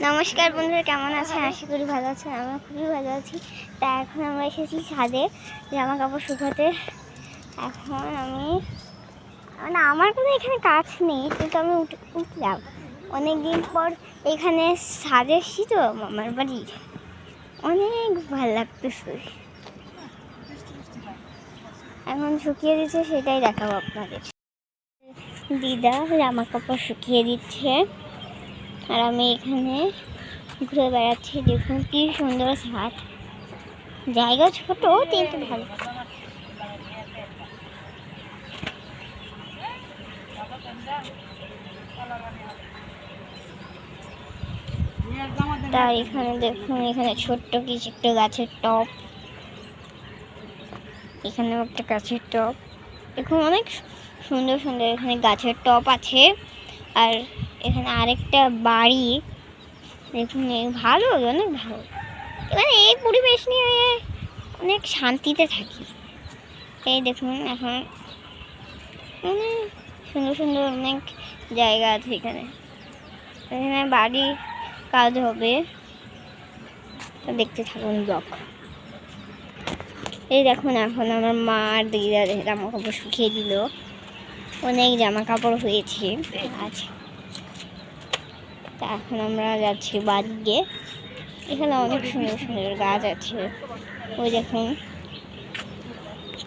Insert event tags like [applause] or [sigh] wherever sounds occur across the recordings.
নমস্কার বন্ধুরা, কেমন আছেন? আশা করি ভালো আছেন আমরা খুবই ভালো আছি। তা এখন আমরা এসেছি ছাদে জামা কাপড় শুকাতে। এখন আমি মানে আমার কোনো এখানে কাজ নেই, কিন্তু আমি উঠ- উঠলাম। অনেক দিন পর এখানে ছাদে এসেছি তো আমার বাড়ির অনেক ভালো লাগতেছে। এখন শুকিয়ে দিচ্ছে, সেটাই দেখাবো আপনাদের। দিদা জামা কাপড় শুকিয়ে দিচ্ছে। আর আমি এখানে ঘুরে বেড়াচ্ছি। দেখুন কি সুন্দর ছাদ জায়গা ছোট, কিন্তু ভালো। তার এখানে দেখুন, এখানে ছোট্ট কিছু একটা গাছের টপ। এখানেও একটা গাছের টপ। এখন অনেক সুন্দর সুন্দর এখানে গাছের টপ আছে। আর এখানে আরেকটা বাড়ি। দেখুন ভালো, অনেক ভালো। মানে এই পরিবেশ নিয়ে অনেক শান্তিতে থাকি। এই দেখুন, এখন মানে সুন্দর সুন্দর অনেক জায়গা আছে এখানে। এখানে বাড়ি, কাজ হবে। দেখতে থাকুন ব্লগ। এই দেখুন, এখন আমার মা আর দিদা জামা কাপড় শুকিয়ে দিল। অনেক জামা কাপড় হয়েছে। আচ্ছা তা এখন আমরা যাচ্ছি বাড়ি বাড়িতে এখানে অনেক সুন্দর সুন্দর গাছ আছে। ওই দেখুন,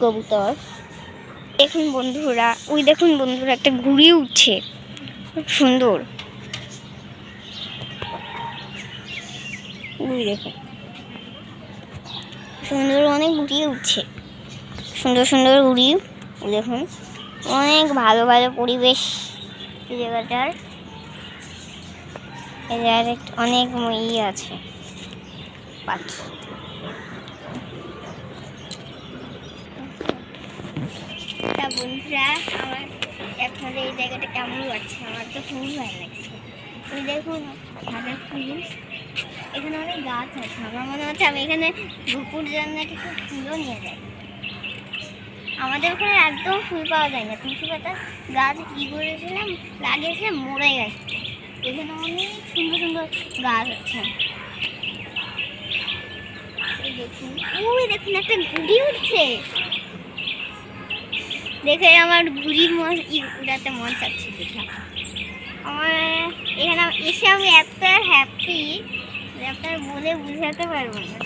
কবুতর। দেখুন বন্ধুরা, ওই দেখুন বন্ধুরা, একটা ঘুড়ি উঠছে। খুব সুন্দর। ওই দেখুন। সুন্দর অনেক ঘুড়ি উঠছে। সুন্দর সুন্দর ঘুড়ি দেখুন। অনেক ভালো ভালো পরিবেশ জায়গাটার। জায়গায় অনেক ই আছে। পাখি তা বন্ধুরা, আমার আপনাদের এই জায়গাটা কেমন লাগছে? আমার তো খুবই ভালো লাগছে। ওই দেখুন হাজার ফুল এখানে অনেক গাছ আছে। আমার মনে হচ্ছে আমি এখানে দুপুর জন্য কিছু ফুলও নিয়ে যাই। আমাদের ওখানে একদম ফুল পাওয়া যায় না। তুলসী পাতা গাছ কী করেছিলাম? লাগিয়েছিলাম, মরে গেছে। এখানে অনেক সুন্দর সুন্দর গাছ আছে। দেখুন, ওই দেখুন, একটা ঘুড়ি উঠছে। দেখে আমার মন উড়াতে মন চাচ্ছে দেখে। আমার এখানে এসে আমি এত হ্যাপি যে আপনার বলে বুঝাতে পারব না।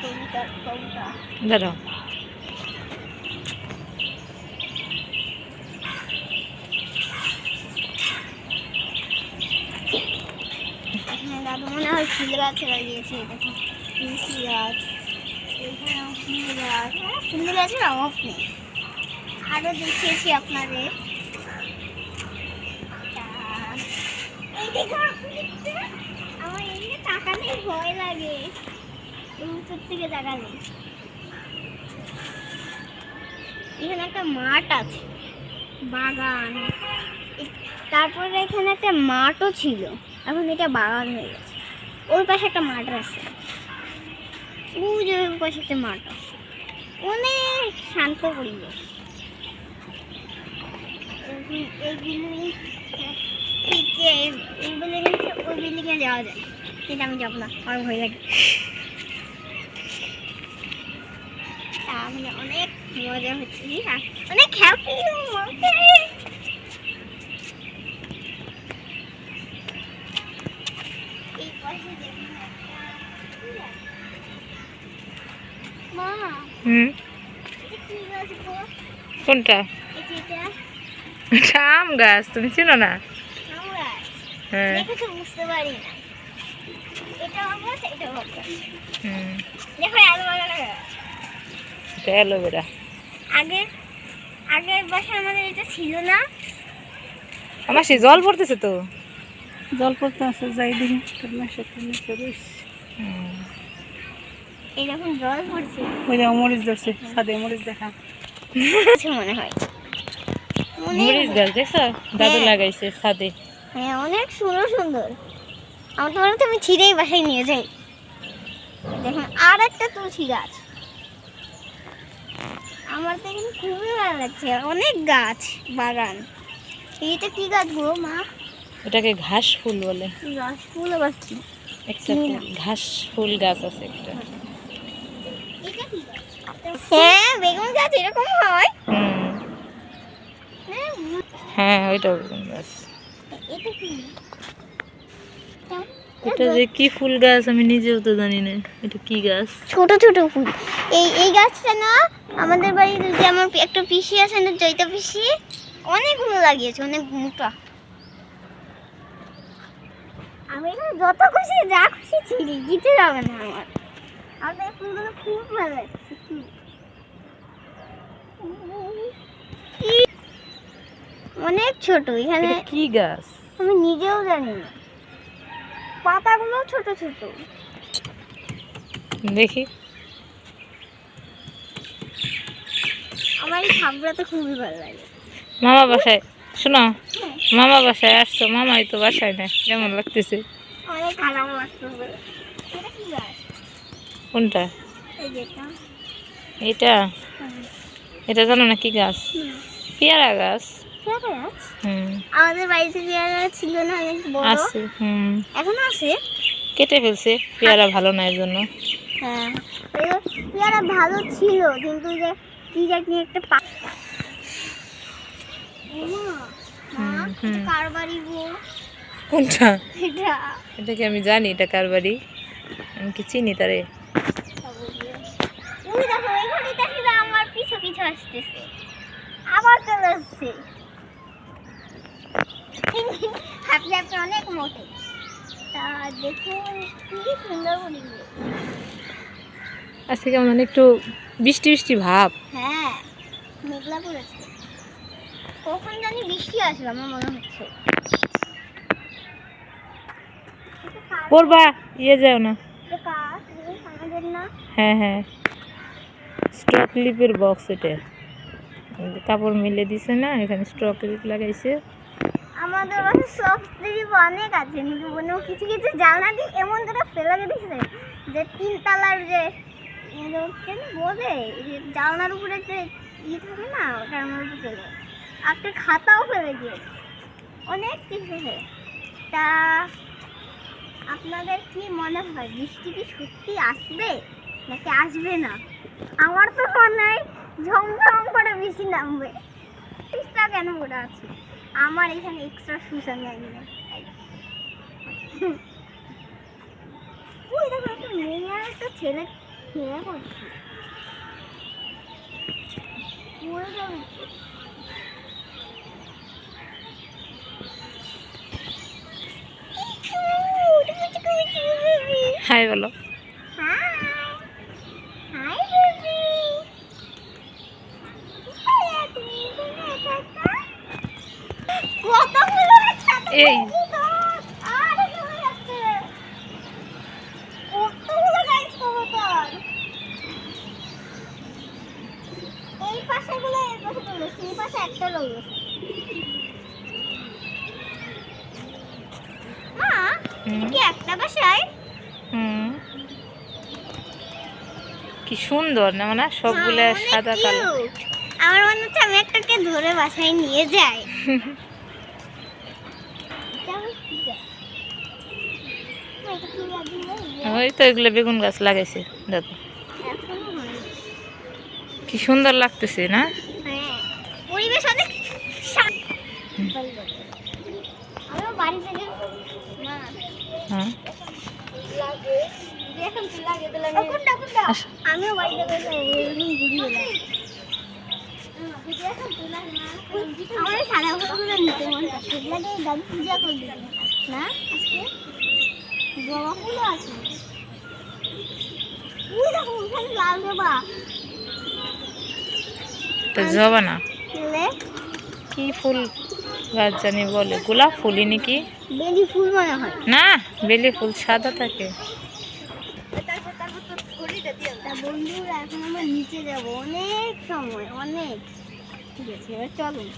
কবুতর দাঁড়াও এখানে দাদু মনে হয় ফুল গাছ লাগিয়েছে দেখুন তুলসী গাছ। এখানেও ফুল গাছ ফুল গাছের অভাব আরও দেখিয়েছি আপনাদের। আমার এদিকে তাকালে ভয় লাগে। উপর থেকে তাকালে। এখানে একটা মাঠ আছে, বাগান। তারপরে এখানে একটা মাঠও ছিল। এখন এটা বাগান হয়ে গেছে। ওই পাশে একটা মাঠ আছে। ওই যে ওই পাশে একটা মাঠ আছে। অনেক শান্ত পরিবেশ। যাওয়া যায়। কিন্তু আমি যাব না অনেক মজা হচ্ছে। অনেক হ্যাপি এই পাশে দেখুন একটা- মা হুম? কোনটা? আম গাছ তুমি চিনো না? হ্যাঁ। অ্যালোভেরা আগে আগের বছর আমাদের এটা ছিল না আমার সে জল পড়তেছে তো। জল পড়তে আছে যাই দিন হুম। এই যখন জল পড়ছে ওই যে মরিচ ধরছে ছাদে মরিচ দেখা। মনে হয়। মরিচ গাছ দেখছ? দাদু হ্যাঁ। লাগাইছে ছাদে হ্যাঁ অনেক সুন্দর সুন্দর। আমার তো মনে আমি ছিঁড়েই বাসায় নিয়ে যাই। দেখুন আর একটা তুলসী গাছ। আমার তো এখানে খুবই ভালো লাগছে। অনেক গাছ বাগান। এইটা কি গাছ গো মা? এটাকে ঘাস ফুল বলে। গাছ ফুল আবার কি? একটা ঘাস ফুল গাছ আছে একটা। হ্যাঁ বেগুন গাছ এরকম হয়? হ্যাঁ, ওইটা বেগুন গাছ। এটা যে কি ফুল গাছ আমি নিজেও তো জানি না। এটা কি গাছ? ছোট ছোট ফুল। এই এই গাছটা না আমাদের বাড়িতে যে আমার একটা পিসি আছে না জয়িতা পিসি অনেকগুলো লাগিয়েছে অনেক মোটা। আমি এখানে যত খুশি যা খুশি ছিলি দিতে যাবে না আমার। আমাদের ফুলগুলো খুব ভালো লাগছে খুব। কি- অনেক ছোট এখানে কি গাছ? আমি নিজেও জানি না। পাতাগুলো ছোট ছোট। দেখি। আমার এই সাপটা তো খুবই ভালো লাগে। মামা বাসায় শোনো। মামা বাসায় আসছো মামাই তো বাসায় না কেমন লাগতেছে? অনেক লাগতেছে কোনটা? এটা। এটা? জানো না কি গাছ? পেয়ারা গাছ। হুম। আমাদের বাড়িতে পেয়ারা ছিল না অনেক বড়। আছে হুম। এখনও আছে? কেটে ফেলছে পেয়ারা ভালো না এর জন্য। হ্যাঁ। পেয়ারা ভালো ছিল কিন্তু যে কি জানি একটা পা কার বাড়ি গো? কোনটা? এটা। এটা কি আমি জানি এটা কার বাড়ি? আমি কি চিনি তারে? দেখি আমার পিছু পিছু আসতেছে। আবার চলে আসছে। হাঁটতে অনেক মোটে। তা দেখুন কি সুন্দর পরিবেশ আজকে কেমন একটু বৃষ্টি বৃষ্টি ভাব। হ্যাঁ মেঘলা পড়েছে কখন জানি বৃষ্টি আসবে আমার মনে হচ্ছে। পড়বা ইয়ে যাও না। হ্যাঁ হ্যাঁ। স্টক লিপের বক্স এটা। কাপড় মিলে দিছে না এখানে স্টক লিপ লাগাইছে। আমাদের সব দিদি অনেক আছে। কিন্তু কোনো কিছু কিছু জানলা দিয়ে এমন করে ফেলে দিয়েছে যে তিন তালার যে বলে? যে জানলার উপরে যে ই থাকে না, ওটার মধ্যে ফেলে একটা খাতাও ফেলে দিয়েছে অনেক কিছু তা আপনাদের কি মনে হয়, বৃষ্টি কি সত্যি আসবে, নাকি আসবে না? আমার তো মনে হয় ঝমঝম করে বৃষ্টি নামবে। বৃষ্টিটা কেন করে আছে? আমার এখানে এক্সট্রা শুজ আমি একদম ওই দেখো, একটা মেয়ে আর একটা ছেলে খেলা করছে। হাই বলো Hi. Hi, baby. কোথায় তুমি? তুমি একা একা? কতগুলো একসাথে এই। দেখি তো। আরে চলে যাচ্ছে। কতগুলো গাছ কবুতর। এই পাশেগুলো এই পাশে চলে এসছে, এই পাশে একটা রয়ে গেছে। মা। কি একটা বাসায়? কি সুন্দর না মানে সবগুলো সাদা কালো। আমার মনে হচ্ছে আমি একটাকে ধরে বাসায় নিয়ে যাই? [laughs] ওই তো এগুলো বেগুন গাছ লাগাইছে দেখো। এখনও কি সুন্দর লাগতেছে না? তো জবা না? কি ফুল? গাছ জানি বলে। গোলাপ ফুলই নাকি বেলি ফুল মনে হয়। না বেলি ফুল সাদা থাকে। বন্ধুরা এখন আমরা নিচে যাব। অনেক সময় অনেক। ঠিক আছে এবার চলুন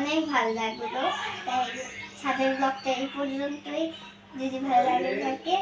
অনেক ভালো লাগল তাই ছাদের ব্লগটা এই পর্যন্তই। যদি ভালো লাগে থাকে